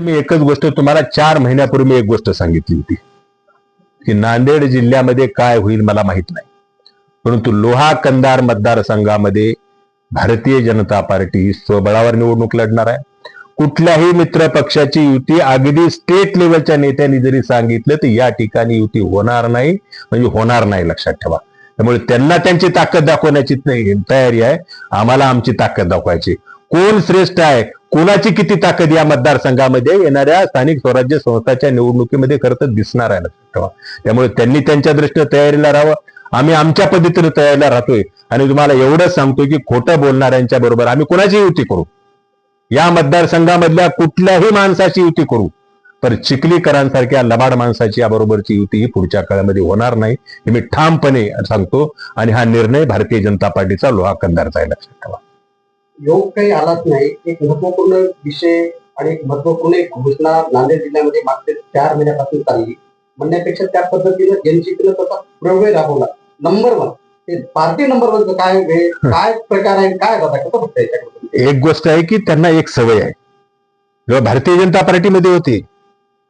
मी एकच गोष्ट तुम्हाला चार महिन्यापूर्वी मी एक गोष्ट सांगितली होती की नांदेड जिल्ह्यामध्ये काय होईल मला माहीत नाही. परंतु लोहा कंदार मतदारसंघामध्ये भारतीय जनता पार्टी स्वबळावर निवडणूक लढणार आहे. कुठल्याही मित्र पक्षाची युती अगदी स्टेट लेवलच्या नेत्यांनी जरी सांगितलं तर या ठिकाणी युती होणार नाही म्हणजे होणार नाही लक्षात ठेवा. त्यामुळे त्यांना त्यांची ताकद दाखवण्याची नाही- तयारी आहे आम्हाला आमची ताकद दाखवायची. कोण श्रेष्ठ आहे? कोणाची किती ताकद या मतदारसंघामध्ये येणाऱ्या स्थानिक स्वराज्य संस्थाच्या निवडणुकीमध्ये खरं तर दिसणार आहे लक्षात ठेवा. त्यामुळे त्यांनी त्यांच्या दृष्टीने तयारीला राहावं. आम्ही आमच्या पद्धतीने तयारीला राहतोय. आणि तुम्हाला एवढंच सांगतोय की खोटं बोलणाऱ्यांच्या बरोबर आम्ही कोणाची युती करू? या मतदारसंघामधल्या कुठल्याही माणसाची युती करू? तर चिखलीकरांसारख्या लबाड माणसाची याबरोबरची युती ही पुढच्या काळामध्ये होणार नाही हे मी ठामपणे सांगतो. आणि हा निर्णय भारतीय जनता पार्टीचा लोहा कंदारचा आहे लक्षात ठेवा. योग काही आलाच नाही. एक महत्त्वपूर्ण विषय आणि एक महत्त्वपूर्ण एक घोषणा नांदेड जिल्ह्यामध्ये मागच्या चार महिन्यापासून चालली. म्हणण्यापेक्षा त्या पद्धतीनं जनशक्तीनं त्याचा प्रयोग राबवला. नंबर वन ते पार्टी नंबर वन काय वे- काय प्रकार आहे काय दादा कसं बघता याच्याकडे एक गोष्ट आहे की त्यांना एक सवय आहे. जेव्हा भारतीय जनता पार्टीमध्ये होती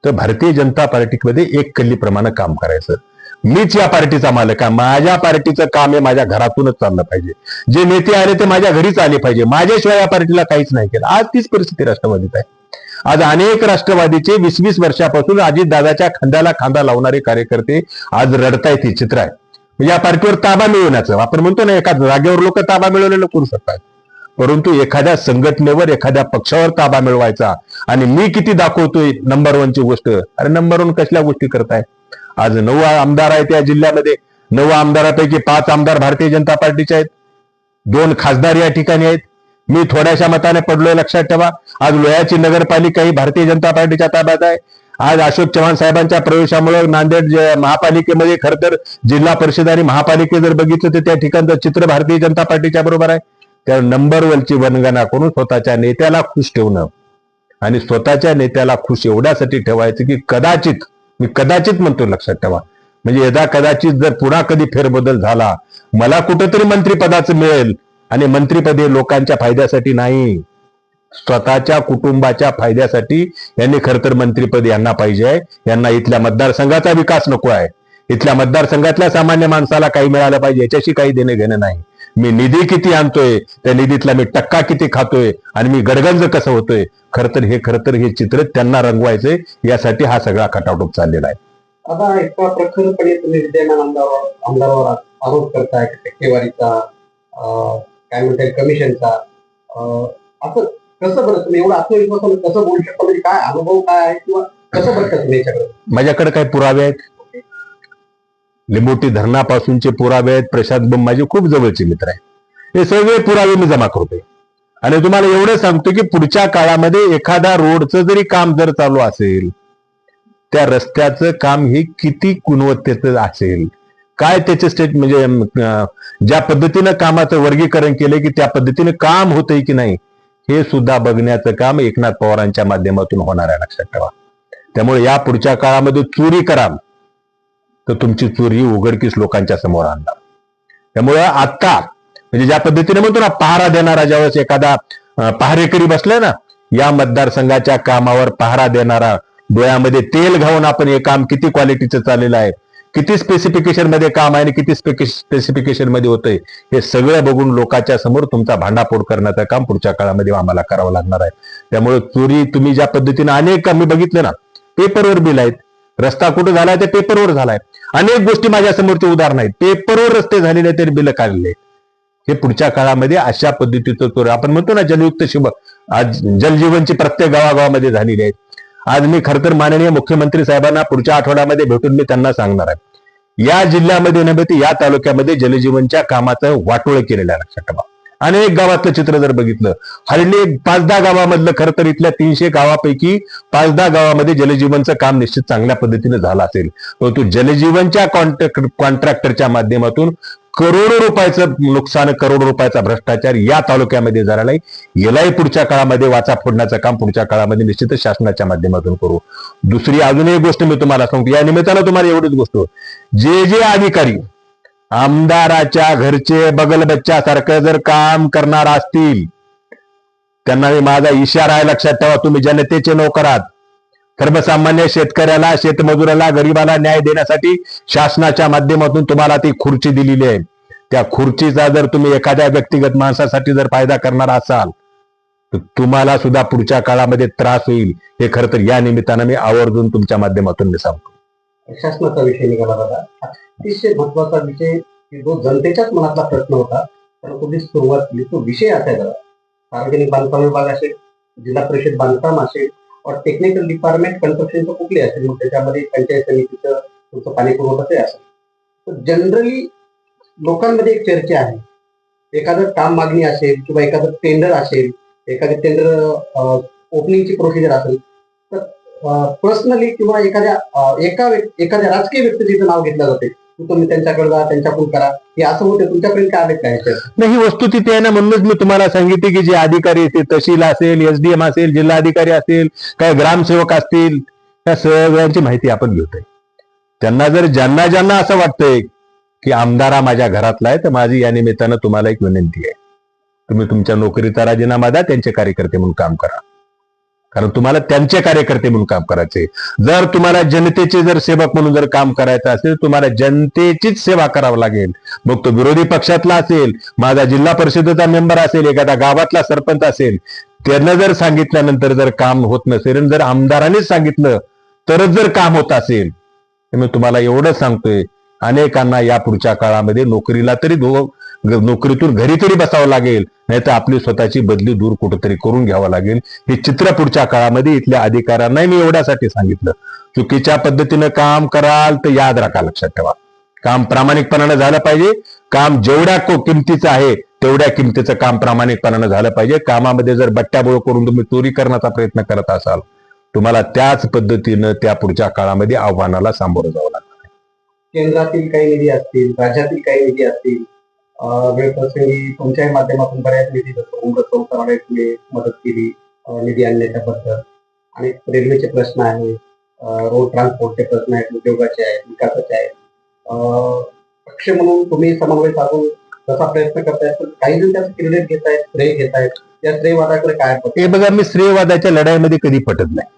तर भारतीय जनता पार्टीमध्ये एक कल्लीप्रमाणे काम करायचं. मीच या पार्टीचा मालक आहे. माझ्या पार्टीचं काम हे माझ्या घरातूनच चाललं पाहिजे. जे नेते आले ते माझ्या घरीच आले पाहिजे. माझ्याशिवाय या पार्टीला काहीच नाही केलं. आज तीच परिस्थिती राष्ट्रवादीत आहे. आज अनेक राष्ट्रवादीचे वीस वीस वर्षापासून अजितदादाच्या खांद्याला खांदा लावणारे कार्यकर्ते आज रडतायत हे चित्र आहे. या पार्टीवर ताबा मिळवण्याचं. आपण म्हणतो ना एका जागेवर लोक ताबा मिळवलेलं करू शकतात. परंतु एखाद्या संघटनेवर एखाद्या पक्षावर ताबा मिळवायचा. आणि मी किती दाखवतोय नंबर वनची गोष्ट. अरे नंबर वन कसल्या गोष्टी करताय आज नऊ आमदार आहेत या जिल्ह्यामध्ये. नऊ आमदारापैकी पाच आमदार भारतीय जनता पार्टीचे आहेत. दोन खासदार या ठिकाणी आहेत. मी थोड्याशा मताने पडलोय लक्षात ठेवा. आज लोह्याची नगरपालिका ही भारतीय जनता पार्टीच्या ताब्यात आहे. आज अशोक चव्हाण साहेबांच्या प्रवेशामुळे नांदेड महापालिकेमध्ये खर तर जिल्हा परिषद आणि महापालिके जर बघितलं तर त्या ठिकाणचं चित्र भारतीय जनता पार्टीच्या बरोबर आहे. त्या नंबर वनची वनगणना करून स्वतःच्या नेत्याला खुश ठेवणं आणि स्वतःच्या नेत्याला खुश एवढ्यासाठी ठेवायचं की कदाचित मी कदाचित म्हणतो लक्षात ठेवा. म्हणजे यदा कदाचित जर पुन्हा कधी फेरबदल झाला मला कुठंतरी मंत्रिपदाचं मिळेल आणि मंत्रिपद हे लोकांच्या फायद्यासाठी नाही. स्वतःच्या कुटुंबाच्या फायद्यासाठी यांनी खर तर मंत्रिपद यांना पाहिजे आहे. यांना इथल्या मतदारसंघाचा विकास नको आहे. इथल्या मतदारसंघातल्या सामान्य माणसाला काही मिळालं पाहिजे याच्याशी काही देणं घेणं नाही. मी निधी किती आणतोय त्या निधीतला मी टक्का किती खातोय आणि मी गडगंज कसं होतोय? खर तर हे खर तर हे चित्र त्यांना रंगवायचंय यासाठी हा सगळा खटाटोप चाललेला आहे. आता एका प्रखरपणे तुम्ही विद्यमान आमदारावर आमदारावर आरोप करताय टक्केवारीचा काय म्हणताय कमिशनचा. असं कसं बरं तुम्ही एवढं आत्मविश्वासाने कसं बोलू शकता? म्हणजे काय अनुभव काय आहे किंवा कसं बघता तुम्ही याच्याकडे? माझ्याकडे काही पुरावे आहेत. लिंबोटी धरणापासूनचे पुरावे आहेत. प्रशांत बम माझे खूप जवळचे मित्र आहेत. हे सगळे पुरावे मी जमा करतोय. आणि तुम्हाला एवढं सांगतो की पुढच्या काळामध्ये एखादा रोडचं जरी काम जर चालू असेल त्या रस्त्याचं काम हे किती गुणवत्तेचं असेल? काय त्याचे स्टेट म्हणजे ज्या पद्धतीनं कामाचं वर्गीकरण केलं की त्या पद्धतीने काम होतंय की नाही हे सुद्धा बघण्याचं काम एकनाथ पवारांच्या माध्यमातून होणार आहे लक्षात ठेवा. त्यामुळे या पुढच्या काळामध्ये चोरी करा. तर तुमची चोरी उघडकीस लोकांच्या समोर आणणार त्यामुळे आता म्हणजे ज्या पद्धतीने म्हणतो ना पहारा देणारा ज्यावेळेस एखादा पहारेकरी बसलाय ना या मतदारसंघाच्या कामावर पहारा देणारा डोळ्यामध्ये तेल घालून आपण हे काम किती क्वालिटीचं चाललेलं आहे किती स्पेसिफिकेशनमध्ये काम आहे आणि किती स्पेसिफिकेशनमध्ये होतंय हे सगळं बघून लोकांच्या समोर तुमचा भांडाफोड करण्याचं काम पुढच्या काळामध्ये आम्हाला करावं लागणार आहे. त्यामुळे चोरी तुम्ही ज्या पद्धतीने अनेक आम्ही बघितलं ना पेपरवर बिल आहेत रस्ता कुठं झालाय ते पेपरवर झालाय. अनेक गोष्टी माझ्या समोरचे उदाहरण आहेत. पेपरवर रस्ते झालेले आहेत, बिल काढलेले हे पुढच्या काळामध्ये अशा पद्धतीचं चोर आपण म्हणतो ना जलयुक्त शिव आज जलजीवनची प्रत्येक गावागावामध्ये झालेली आहेत. आज मी खर तर माननीय मुख्यमंत्री साहेबांना पुढच्या आठवड्यामध्ये भेटून मी त्यांना सांगणार आहे. या जिल्ह्यामध्ये नव्हे या तालुक्यामध्ये जलजीवनच्या कामाचं वाटोळ केलेलं आहे. लक्षात ठेवा. अनेक गावातलं चित्र जर बघितलं हल्ली पाच दहा गावामधलं खरं तर इथल्या तीनशे गावापैकी पाच दहा गावामध्ये जलजीवनचं काम निश्चित चांगल्या पद्धतीने झालं असेल. परंतु जलजीवनच्या कॉन्ट्रॅक्ट कॉन्ट्रॅक्टरच्या माध्यमातून करोडो रुपयाचं नुकसान करोडो रुपयाचा भ्रष्टाचार या तालुक्यामध्ये झालेला आहे यालाही पुढच्या काळामध्ये वाचा फोडण्याचं काम पुढच्या काळामध्ये निश्चितच शासनाच्या माध्यमातून करू. दुसरी अजून एक गोष्ट मी तुम्हाला सांगतो या निमित्तानं तुम्हाला एवढीच गोष्ट जे जे अधिकारी आमदाराच्या घरचे बगल बच्च्यासारखं जर काम करणार असतील त्यांना मी माझा इशारा आहे लक्षात ठेवा तुम्ही जनतेचे नोकर आहात. सर्वसामान्य शेतकऱ्याला शेतमजुराला गरीबाला न्याय देण्यासाठी शासनाच्या माध्यमातून तुम्हाला ती खुर्ची दिलेली आहे. त्या खुर्चीचा जर तुम्ही एखाद्या व्यक्तिगत माणसासाठी जर फायदा करणार असाल तर तुम्हाला सुद्धा पुढच्या काळामध्ये त्रास होईल. हे खरं तर या निमित्तानं मी आवर्जून तुमच्या माध्यमातून मी सांगतो. शासनाचा विषय निघाला बघा. अतिशय महत्त्वाचा विषय जो जनतेच्याच मनातला प्रश्न होता त्याला तुम्ही सुरुवात केली. तो विषय असायचा सार्वजनिक बांधकाम विभाग असेल जिल्हा परिषद बांधकाम असेल और टेक्निकल डिपार्टमेंट कन्स्ट्रक्शनचं कुठले असेल मग त्याच्यामध्ये पंचायत समितीचं तुमचं पाणी पुरवठा ते असेल. तर जनरली लोकांमध्ये एक चर्चा आहे. एखादं काम मागणी असेल किंवा एखादं टेंडर असेल एखादं टेंडर ओपनिंगची प्रोसिजर असेल पर्सनली किंवा एखाद्या एका एखाद्या राजकीय व्यक्तीचं नाव घेतलं जाते. तुम्ही त्यांच्याकडे जा त्यांच्याकडून करा. हे असं होते तुमच्याकडे काय आले काय नाही ही वस्तू तिथे आहे ना म्हणूनच मी तुम्हाला सांगितले की जे अधिकारी असतील तहसील असेल एसडीएम असेल जिल्हा अधिकारी असेल काय ग्रामसेवक असतील त्या सगळ्यांची माहिती आपण घेतोय. त्यांना जर ज्यांना ज्यांना असं वाटतंय की आमदारा माझ्या घरातला आहे तर माझी या निमित्तानं तुम्हाला एक विनंती आहे. तुम्ही तुमच्या नोकरीचा राजीनामा द्या त्यांचे कार्यकर्ते म्हणून काम करा. कारण तुम्हाला त्यांचे कार्यकर्ते म्हणून काम करायचे. जर तुम्हाला जनतेचे जर सेवक म्हणून जर काम करायचं असेल तुम्हाला जनतेचीच सेवा करावं लागेल. मग तो विरोधी पक्षातला असेल माझा जिल्हा परिषदेचा मेंबर असेल एखाद्या गावातला सरपंच असेल त्यांना जर सांगितल्यानंतर जर काम होत नसेल जर आमदारांनीच सांगितलं तरच जर काम होत असेल तर मी तुम्हाला एवढं सांगतोय अनेकांना या पुढच्या काळामध्ये नोकरीला तरी नोकरीतून घरी तरी बसावं लागेल. नाही तर आपली स्वतःची बदली दूर कुठेतरी करून घ्यावं लागेल. हे चित्र पुढच्या काळामध्ये इथल्या अधिकाऱ्यांना मी एवढ्यासाठी सांगितलं. चुकीच्या पद्धतीनं काम कराल तर याद राखा लक्षात ठेवा. काम प्रामाणिकपणानं झालं पाहिजे. काम जेवढ्या किमतीचं आहे तेवढ्या किमतीचं काम प्रामाणिकपणानं झालं पाहिजे. कामामध्ये जर बट्ट्याबोळ करून तुम्ही चोरी करण्याचा प्रयत्न करत असाल तुम्हाला त्याच पद्धतीनं त्या पुढच्या काळामध्ये आव्हानाला सामोरं जावं लागणार केंद्रातील काही निधी असतील राज्यातील काही निधी असतील वेळप्रसंगी तुमच्याही माध्यमातून बऱ्याच निधी जसं उमरत चौथाला मदत केली निधी निधी आणण्याच्याबद्दल आणि रेल्वेचे प्रश्न आहेत रोड ट्रान्सपोर्टचे प्रश्न आहेत उद्योगाचे आहेत विकासाचे आहेत. पक्ष म्हणून तुम्ही समन्वय साधून जसा प्रयत्न करतायत पण काही जण त्याचं क्रेडिट घेत आहेत श्रेय घेत आहेत त्या श्रेयवादाकडे काय हे बघा मी श्रेयवादाच्या लढाईमध्ये कधी पटत नाही.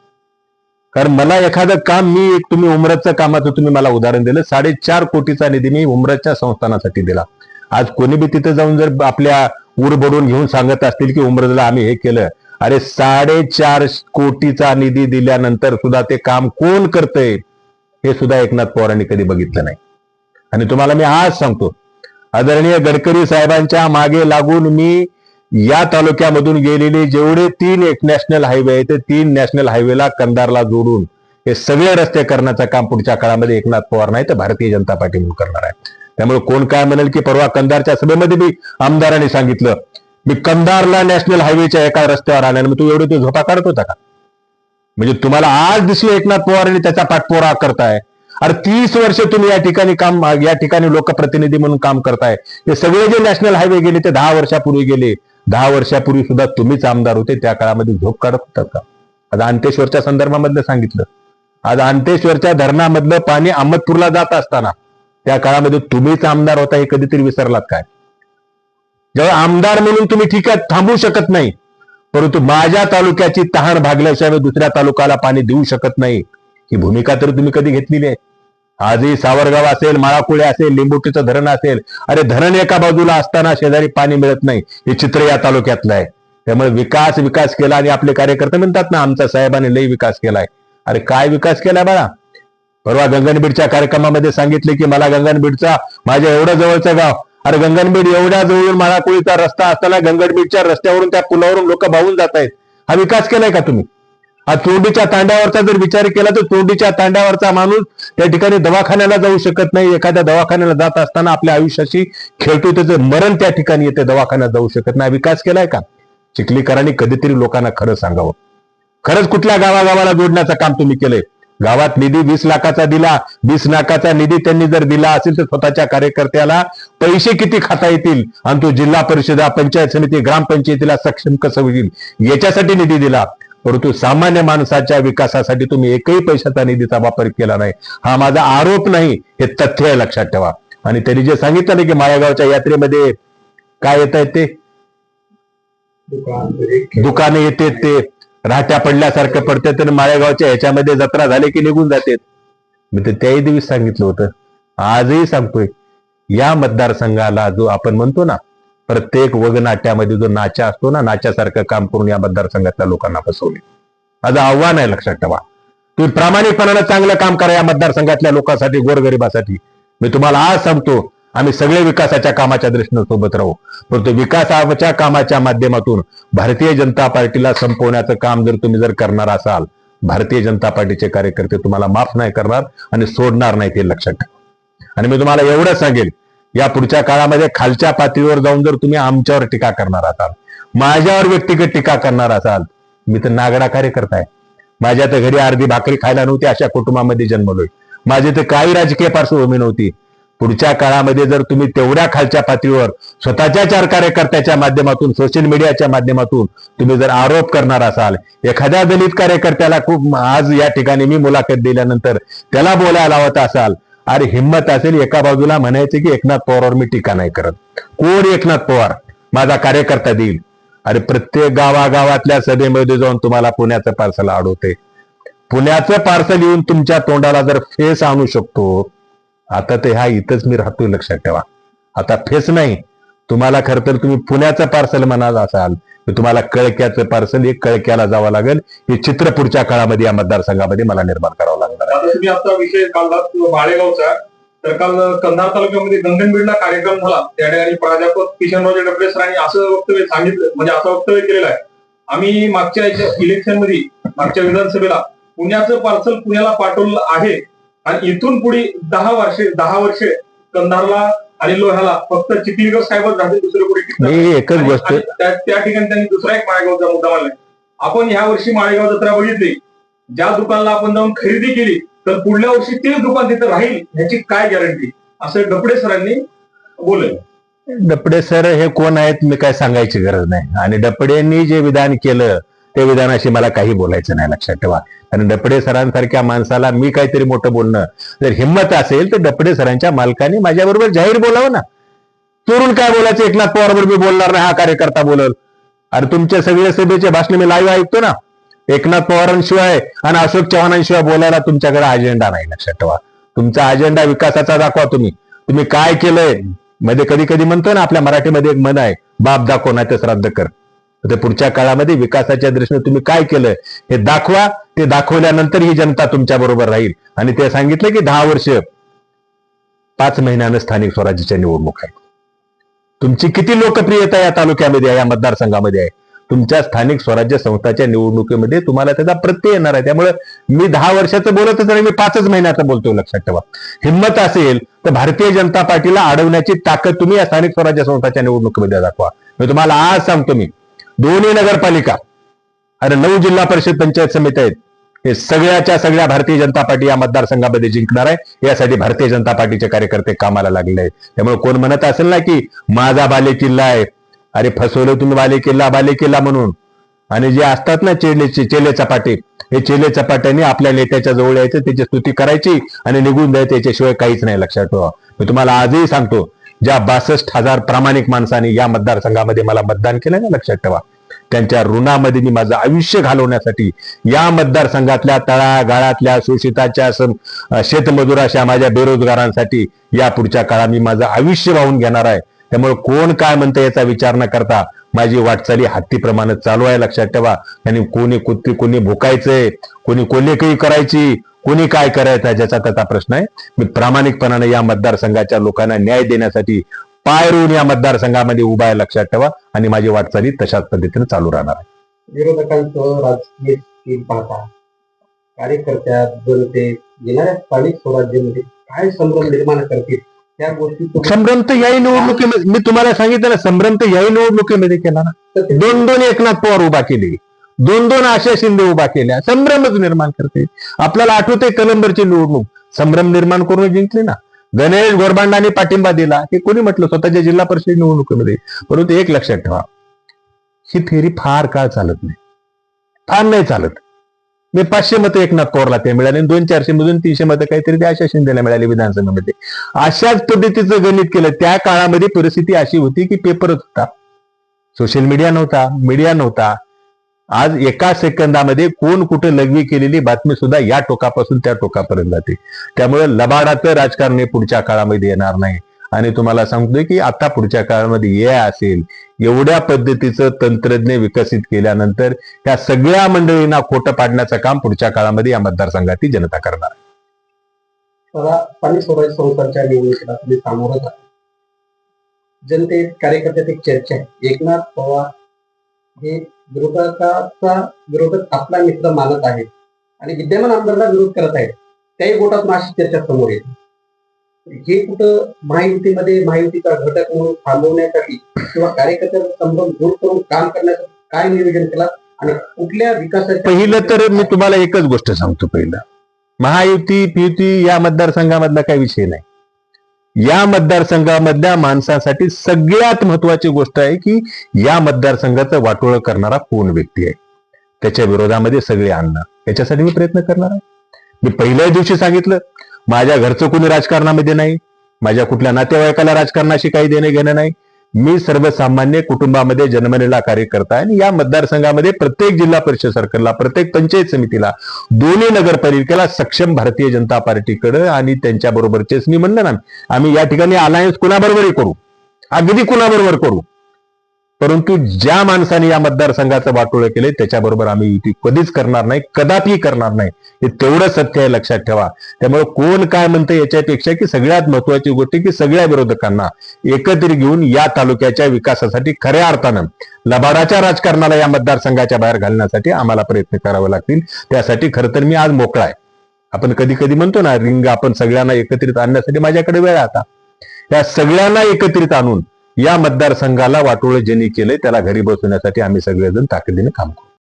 कारण मला एखादं काम मी एक तुम्ही उमरतचं कामाचं तुम्ही मला उदाहरण दिलं साडेचार कोटीचा निधी मी उमरतच्या संस्थानासाठी दिला. आज कोणी बी तिथे जाऊन जर आपल्या उर भरून घेऊन सांगत असतील की उमरजला आम्ही हे केलं अरे साडेचार कोटीचा निधी दिल्यानंतर सुद्धा ते काम कोण करतंय हे सुद्धा एकनाथ पवारांनी कधी बघितलं नाही. आणि तुम्हाला मी आज सांगतो आदरणीय गडकरी साहेबांच्या मागे लागून मी या तालुक्यामधून गेलेले जेवढे तीन एक नॅशनल हायवे आहेत ते तीन नॅशनल हायवेला कंदारला जोडून हे सगळे रस्ते करण्याचं काम पुढच्या काळामध्ये एकनाथ पवार नाही तर भारतीय जनता पार्टी म्हणून करणार आहे. त्यामुळे कोण काय म्हणेल की परवा कंदारच्या सभेमध्ये मी आमदारांनी सांगितलं मी कंदारला नॅशनल हायवेच्या एका रस्त्यावर आल्याने मग तू एवढे तू झोपा काढत होता का? म्हणजे तुम्हाला आज दिसले एकनाथ पवारांनी त्याचा पाठपोरा करताय. अरे तीस वर्ष तुम्ही या ठिकाणी काम या ठिकाणी लोकप्रतिनिधी म्हणून काम करताय. हे सगळे जे नॅशनल हायवे गेले ते दहा वर्षापूर्वी गेले. दहा वर्षापूर्वी सुद्धा तुम्हीच आमदार होते त्या काळामध्ये झोप काढत होता का? आज अंतेश्वरच्या संदर्भामधलं सांगितलं. आज अंतेश्वरच्या धरणामधलं पाणी अहमदपूरला जात असताना त्या काळामध्ये तुम्हीच आमदार होता हे कधीतरी विसरलात काय? जेव्हा आमदार म्हणून तुम्ही ठीक आहे थांबू शकत नाही. परंतु माझ्या तालुक्याची तहान भागल्याशिवाय मी दुसऱ्या तालुक्याला पाणी देऊ शकत नाही. ही भूमिका तर तुम्ही कधी घेतलेली आहे? आजही सावरगाव असेल माळाकुळे असेल लिंबोटीचं धरण असेल अरे धरण एका बाजूला असताना शेजारी पाणी मिळत नाही. हे चित्र या तालुक्यातलं आहे. त्यामुळे विकास विकास केला आणि आपले कार्यकर्ते म्हणतात ना आमचा साहेबांनी लई विकास केलाय. अरे काय विकास केलाय बाळा? परवा गंगनबीडच्या कार्यक्रमामध्ये सांगितले की मला गंगनबीडचा माझ्या एवढं जवळचं गाव अरे गंगनबीड एवढ्या जवळून माळाकुळीचा रस्ता असताना गंगनबीडच्या रस्त्यावरून त्या पुलावरून लोक भावून जात आहेत हा विकास केलाय का तुम्ही? हा तोंडीच्या तांड्यावरचा जर विचार केला तर तोंडीच्या तांड्यावरचा माणूस त्या ठिकाणी दवाखान्याला जाऊ शकत नाही. एखाद्या दवाखान्याला जात असताना आपल्या आयुष्याशी खेळतो त्याचं मरण त्या ठिकाणी येते दवाखान्यात जाऊ शकत नाही. विकास केलाय का? चिखलीकरांनी कधीतरी लोकांना खरं सांगावं. खरंच कुठल्या गावागावाला जोडण्याचं काम तुम्ही केलंय? गावात निधी वीस लाखाचा दिला वीस लाखाचा निधी त्यांनी जर दिला असेल तर स्वतःच्या कार्यकर्त्याला पैसे किती खाता येतील? आणि तो जिल्हा परिषदा पंचायत समिती ग्रामपंचायतीला सक्षम कसं होईल? याच्यासाठी निधी दिला. परंतु सामान्य माणसाच्या विकासासाठी तुम्ही एकही पैशाचा निधीचा वापर केला नाही. हा माझा आरोप नाही हे तथ्य आहे लक्षात ठेवा. आणि त्यांनी जे सांगितलं ना की माळेगावच्या यात्रेमध्ये काय येत आहेत ते? दुकाने येते ते. राहत्या पडल्यासारखं पडते तर माळेगावच्या ह्याच्यामध्ये जत्रा झाली की निघून जाते. मी तर त्याही दिवशी सांगितलं होतं. आजही सांगतोय. या मतदारसंघाला जो आपण म्हणतो ना प्रत्येक वगनाट्यामध्ये जो नाचा असतो ना नाच्यासारखं काम करून या मतदारसंघातल्या लोकांना फसवले माझं आव्हान आहे लक्षात ठेवा. तुम्ही प्रामाणिकपणानं चांगलं काम करा या मतदारसंघातल्या लोकांसाठी गोरगरिबासाठी. मी तुम्हाला आज सांगतो आम्ही सगळे विकासाच्या कामाच्या दृष्टीनं सोबत राहू. परंतु विकासाच्या कामाच्या माध्यमातून भारतीय जनता पार्टीला संपवण्याचं काम जर तुम्ही जर करणार असाल भारतीय जनता पार्टीचे कार्यकर्ते तुम्हाला माफ नाही करणार आणि सोडणार नाही ते लक्षात ठेवा. आणि मी तुम्हाला एवढं सांगेल या पुढच्या काळामध्ये खालच्या पातळीवर जाऊन जर तुम्ही आमच्यावर टीका करणार असाल माझ्यावर व्यक्तिगत टीका करणार असाल मी तर नागडा कार्यकर्ता आहे. माझ्या तर घरी अर्धी भाकरी खायला नव्हती अशा कुटुंबामध्ये जन्मलोय. माझी तर काही राजकीय पार्श्वभूमी नव्हती. पुढच्या काळामध्ये जर तुम्ही तेवढ्या खालच्या पातळीवर स्वतःच्या चार कार्यकर्त्याच्या माध्यमातून सोशल मीडियाच्या माध्यमातून तुम्ही जर आरोप करणार असाल एखाद्या दलित कार्यकर्त्याला खूप आज या ठिकाणी मी मुलाखत दिल्यानंतर त्याला बोलायला लावत असाल अरे हिंमत असेल एका बाजूला म्हणायचे की एकनाथ पवारवर मी टीका नाही करत. कोण एकनाथ पवार? माझा कार्यकर्ता देईल. अरे प्रत्येक गावागावातल्या सभेमध्ये जाऊन तुम्हाला पुण्याचं पार्सल आडवते पुण्याचं पार्सल येऊन तुमच्या तोंडाला जर फेस आणू शकतो आता ते ह्या इथंच मी राहतोय लक्षात ठेवा. आता फेस नाही तुम्हाला खर तर तुम्ही पुण्याचं पार्सल म्हणत असाल तर तुम्हाला कळक्याचं पार्सल हे कळक्याला जावं लागेल. हे चित्र पुढच्या काळामध्ये या मतदारसंघामध्ये मला निर्माण करावं लागणार आहे. आता तुम्ही आता विषय काढला माळेगावचा तर काल कंधार तालुक्यामध्ये गंगनबीडला कार्यक्रम झाला. त्या ठिकाणी प्राध्यापक किशनराजे डबळे सरांनी असं वक्तव्य सांगितलं म्हणजे असं वक्तव्य केलेलं आहे. आम्ही मागच्या इलेक्शनमध्ये मागच्या विधानसभेला पुण्याचं पार्सल पुण्याला पाठवलं आहे. आणि इथून पुढे दहा वर्षे दहा वर्षे कंधारला आणि लोह्याला फक्त चिखलीकर साहेबच राहतील दुसरे कुठे एकच गोष्ट त्या ठिकाणी त्यांनी दुसरा एक माळेगावचा मुद्दा मांडलाय आपण ह्या वर्षी माळेगाव जत्रा बघितली. ज्या दुकानला आपण जाऊन खरेदी केली तर पुढल्या वर्षी तेच दुकान तिथं राहील ह्याची काय गॅरंटी असं डपडे सरांनी बोलले. डपडे सर हे कोण आहेत? मी काय सांगायची गरज नाही. आणि डपडेंनी जे विधान केलं ते विधानाशी मला काही बोलायचं नाही लक्षात ठेवा. आणि डपडे सरांसारख्या माणसाला मी काहीतरी मोठं बोलणं जर हिंमत असेल तर डपडे सरांच्या मालकाने माझ्याबरोबर जाहीर बोलावं ना. चोरून काय बोलायचं? एकनाथ पवार बरोबर बोलणार नाही हा कार्यकर्ता बोलल. अरे तुमच्या सगळ्या सभेचे भाषण मी लाईव्ह ऐकतो ना. एकनाथ पवारांशिवाय आणि अशोक चव्हाणांशिवाय बोलायला तुमच्याकडे अजेंडा नाही लक्षात ठेवा. तुमचा अजेंडा विकासाचा दाखवा तुम्ही. तुम्ही काय केलंय? मध्ये कधी कधी म्हणतो ना आपल्या मराठीमध्ये एक मन आहे बाप दाखव नाही तर श्राद्ध कर. तर ते पुढच्या काळामध्ये विकासाच्या दृष्टीने तुम्ही काय केलं हे दाखवा. ते दाखवल्यानंतर ही जनता तुमच्या बरोबर राहील. आणि ते सांगितलं की दहा वर्ष पाच महिन्यानं स्थानिक स्वराज्याच्या निवडणूक आहे तुमची किती लोकप्रियता या तालुक्यामध्ये आहे या मतदारसंघामध्ये आहे? तुमच्या स्थानिक स्वराज्य संस्थाच्या निवडणुकीमध्ये तुम्हाला त्याचा प्रत्यय येणार आहे. त्यामुळे मी दहा वर्षाचं बोलतच नाही मी पाचच महिन्याचं बोलतोय लक्षात ठेवा. हिंमत असेल तर भारतीय जनता पार्टीला अडवण्याची ताकद तुम्ही या स्थानिक स्वराज्य संस्थाच्या निवडणुकीमध्ये दाखवा. मी तुम्हाला आज सांगतो मी. दोन्ही नगरपालिका अरे नऊ जिल्हा परिषद पंचायत समिती आहेत. हे सगळ्याच्या सगळ्या भारतीय जनता पार्टी या मतदारसंघामध्ये जिंकणार आहे. यासाठी भारतीय जनता पार्टीचे कार्यकर्ते कामाला लागले आहेत. त्यामुळे कोण म्हणत असेल ना की माझा बाले किल्ला आहे. अरे फसवलं तुम्ही बाले किल्ला बाले किल्ला म्हणून. आणि जे असतात ना चेलेचे चेले चपाटे हे चेले चपाट्याने आपल्या नेत्याच्या जवळ यायचं त्याची स्तुती करायची आणि निघून जायचं याच्याशिवाय काहीच नाही लक्षात ठेवा. मी तुम्हाला आजही सांगतो ज्या बासष्ट हजार प्रामाणिक माणसांनी या मतदारसंघामध्ये मला मतदान केलं ना लक्षात ठेवा. त्यांच्या ऋणामध्ये मी माझं आयुष्य घालवण्यासाठी या मतदारसंघातल्या तळागाळातल्या शोषिताच्या शेतमजुराशा माझ्या बेरोजगारांसाठी या पुढच्या काळात मी माझं आयुष्य वाहून घेणार आहे. त्यामुळे कोण काय म्हणतं याचा विचार न करता माझी वाटचाली हत्तीप्रमाणे चालू आहे लक्षात ठेवा. आणि कोणी कुत्री कोणी भुकायचंय कोणी कोल्हेकही करायची कोणी काय करायचं ज्याचा त्याचा प्रश्न आहे. मी प्रामाणिकपणाने या मतदारसंघाच्या लोकांना न्याय देण्यासाठी पाय रोवून या मतदारसंघामध्ये उभा आहे लक्षात ठेवा. आणि माझी वाटचाली तशाच पद्धतीने चालू राहणार आहे. विरोधकांचं राजकीय स्कीम पाहता कार्यकर्त्या जनते येणाऱ्या स्थानिक स्वराज्यामध्ये काय संभ्रम निर्माण करतील त्या गोष्टी संभ्रम तर याही निवडणुकीमध्ये मी तुम्हाला सांगितलं ना संभ्रम तर याही निवडणुकीमध्ये केला ना. दोन दोन एकनाथ पवार उभा केले. दोन दोन आशा शिंदे उभा केल्या. संभ्रमच निर्माण करते. आपल्याला आठवते कलंबरची निवडणूक. संभ्रम निर्माण करून जिंकले ना. गणेश गोरबांडाने पाठिंबा दिला. हे कोणी म्हटलं? स्वतःच्या जिल्हा परिषद निवडणुकीमध्ये. परंतु एक लक्षात ठेवा. ही थेरी फार काळ चालत नाही. फार नाही चालत. मी पाचशे मतं एकनाथ पवारला ते मिळाले दोन चारशे मधून तीनशे मतं काहीतरी ते आशा शिंदेला मिळाली विधानसभेमध्ये. अशाच पद्धतीचं गणित केलं. त्या काळामध्ये परिस्थिती अशी होती की पेपरच होता. सोशल मीडिया नव्हता. मीडिया नव्हता. आज एका सेकंदामध्ये कोण कुठे लघवी केलेली बातमी सुद्धा या टोकापासून त्या टोकापर्यंत जाते. त्यामुळे लबाडाचं राजकारण हे पुढच्या काळामध्ये येणार नाही. आणि तुम्हाला सांगतोय की आता पुढच्या काळामध्ये हे असेल एवढ्या पद्धतीचं तंत्रज्ञ विकसित केल्यानंतर या सगळ्या मंडळींना खोटं पाडण्याचं काम पुढच्या काळामध्ये या मतदारसंघातील जनता करणार बघा पाणी स्वराज्य संस्थांच्या निवडणुकीला तुम्ही सामोरं जनतेत कार्यकर्त्यात एक चर्चा आहे. एकनाथ पवार हे विरोधकाचा विरोधक आपला मित्र मानत आहेत आणि विद्यमान आमदारांना विरोध करत आहेत. त्याही गोटात अशी चर्चा समोर येते. हे कुठं महायुतीमध्ये महायुतीचा घटक म्हणून थांबवण्यासाठी किंवा कार्यकर्त्यांचा संभ्रम दूर करून काम करण्याचं काय नियोजन केला आणि कुठल्या विकासाच्या पहिलं तर मी तुम्हाला एकच गोष्ट सांगतो पहिलं. महायुती फियुती या मतदारसंघामधला काही विषय नाही. या मतदारसंघामधल्या माणसासाठी सगळ्यात महत्वाची गोष्ट आहे की या मतदारसंघाचं वाटोळं करणारा कोण व्यक्ती आहे? त्याच्या विरोधामध्ये सगळे आणणार याच्यासाठी मी प्रयत्न करणार आहे. मी पहिल्याच दिवशी सांगितलं माझ्या घरचं कोणी राजकारणामध्ये नाही माझ्या कुठल्या नातेवाईकाला राजकारणाशी काही देणं घेणं नाही मी सर्वसामान्य कुटुंबामध्ये जन्मलेला कार्यकर्ता आणि या मतदारसंघामध्ये प्रत्येक जिल्हा परिषद सरकारला प्रत्येक पंचायत समितीला दोन्ही नगरपालिकेला सक्षम भारतीय जनता पार्टीकडे आणि त्यांच्याबरोबरचेच मी म्हणलं ना आम्ही या ठिकाणी अलायन्स कुणाबरोबरही करू? अगदी कुणाबरोबर करू? परंतु ज्या माणसाने या मतदारसंघाचं वाटोळं केलंय त्याच्याबरोबर आम्ही युती कधीच करणार नाही कदापि करणार नाही. हे तेवढं सत्य आहे लक्षात ठेवा. त्यामुळे कोण काय म्हणतं याच्यापेक्षा की सगळ्यात महत्वाची गोष्ट आहे की सगळ्या विरोधकांना एकत्रित घेऊन या तालुक्याच्या विकासासाठी खऱ्या अर्थानं लबाडाच्या राजकारणाला या मतदारसंघाच्या बाहेर घालण्यासाठी आम्हाला प्रयत्न करावे लागतील. त्यासाठी खरं तर मी आज मोकळा आहे. आपण कधी कधी म्हणतो ना रिंग आपण सगळ्यांना एकत्रित आणण्यासाठी माझ्याकडे वेळ आता. या सगळ्यांना एकत्रित आणून या मतदारसंघाला वाटोळं ज्यांनी केलंय त्याला घरी बसवण्यासाठी आम्ही सगळेजण ताकदीने काम करू.